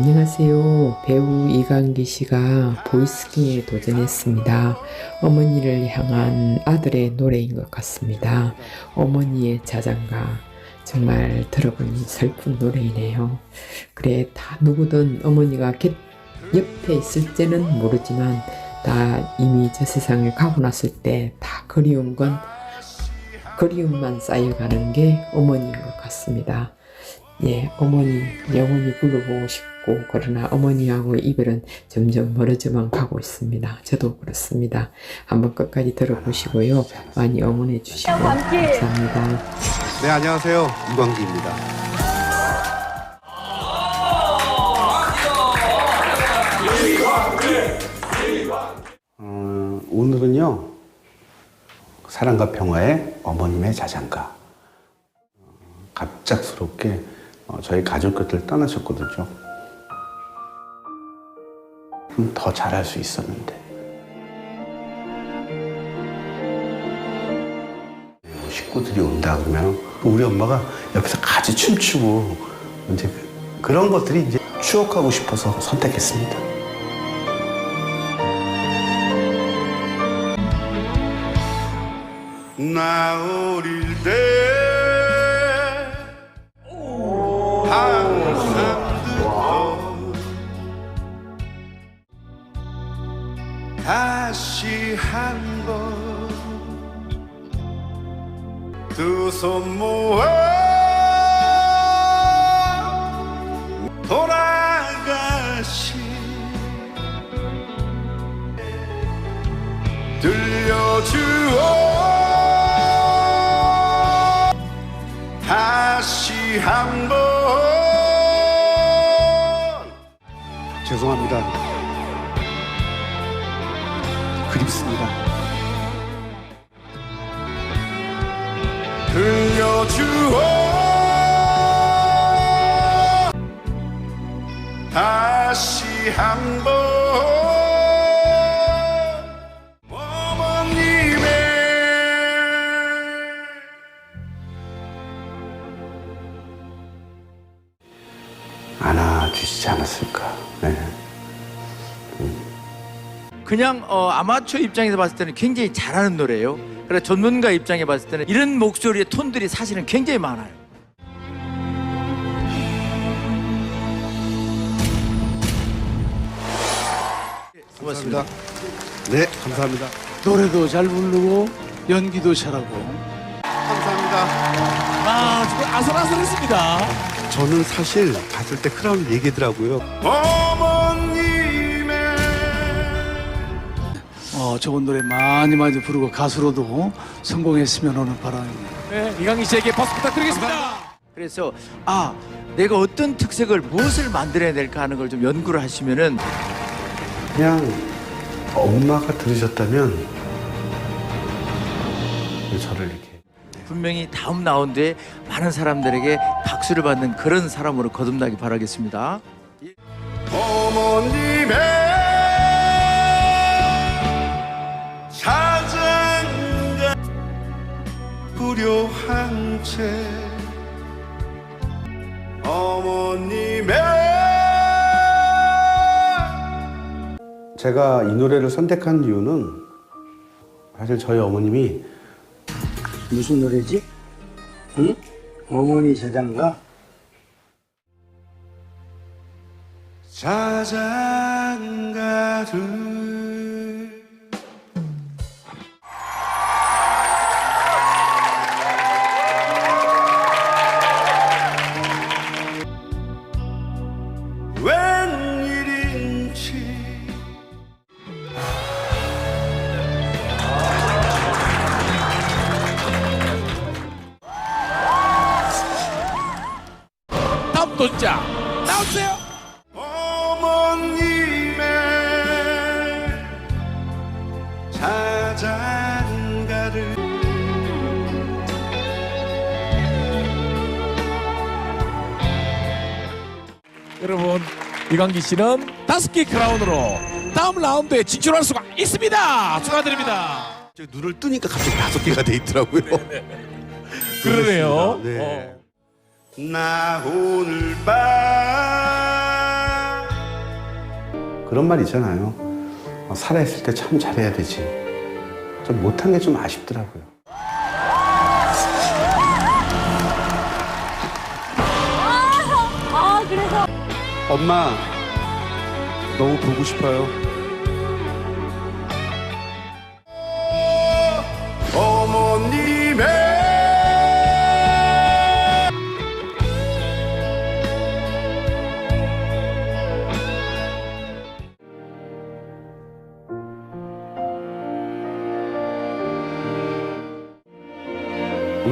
안녕하세요. 배우 이강기 씨가 보이스킹에 도전했습니다. 어머니를 향한 아들의 노래인 것 같습니다. 어머니의 자장가. 정말 들어보니 슬픈 노래이네요. 그래, 다 누구든 어머니가 곁, 옆에 있을 때는 모르지만 다 이미 저 세상을 가고 났을 때 다 그리운 건 그리움만 쌓여가는 게 어머니인 것 같습니다. 예, 어머니 영원히 불러보고 싶고 그러나 어머니하고 이별은 점점 멀어져만 가고 있습니다. 저도 그렇습니다. 한번 끝까지 들어보시고요. 많이 응원해 주시고 감사합니다. 네, 안녕하세요. 이광기입니다. 어, 오늘은요, 사랑과 평화의 어머님의 자장가. 어, 갑작스럽게 어, 저희 가족 곁을 떠나셨거든요. 좀더 잘할 수 있었는데. 뭐 식구들이 온다 그러면 우리 엄마가 옆에서 같이 춤추고 이제 그- 그런 것들이 이제 추억하고 싶어서 선택했습니다. 나 어릴 다시 한 번 두 손 모아 돌아가시 들려주오 다시 한 번. 죄송합니다 그립습니다. 들려주오 다시 한번 어머님의 안아주시지 않았을까? 네. 그냥 어, 아마추어 입장에서 봤을 때는 굉장히 잘하는 노래예요. 그래 전문가 입장에 봤을 때는 이런 목소리의 톤들이 사실은 굉장히 많아요. 고맙습니다. 네 감사합니다 노래도 잘 부르고 연기도 잘하고 감사합니다 아 아슬아슬했습니다 저는 사실 봤을 때 크라운 얘기더라고요. 어머 좋은 노래 많이 많이 부르고 가수로도 성공했으면 하는 바람입니다 네, 이강희 씨에게 박수 부탁드리겠습니다. 그래서 아 내가 어떤 특색을 무엇을 만들어야 될까 하는 걸 좀 연구를 하시면은 그냥 엄마가 들으셨다면 저를 이렇게 분명히 다음 라운드에 많은 사람들에게 박수를 받는 그런 사람으로 거듭나기 바라겠습니다. 어머님의 불효한 채 어머님의 제가 이 노래를 선택한 이유는 사실 저희 어머님이 무슨 노래지? 응? 어머니 저장가? 자장가를 도전자 나오세요. 어머님의 자장가를 여러분 이강기 씨는 다섯 개 크라운으로 다음 라운드에 진출할 수가 있습니다. 축하드립니다. 저 눈을 뜨니까 갑자기 다섯 개가 돼 있더라고요. 그러네요. 네. 어. 나 오늘 밤 그런 말 있잖아요. 어, 살아있을 때 참 잘해야 되지. 좀 못한 게 좀 아쉽더라고요. 아 그래서 엄마, 너무 보고 싶어요.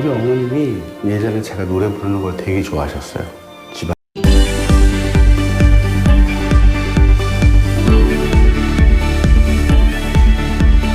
어머님이 예전에 제가 노래 부르는 걸 되게 좋아하셨어요.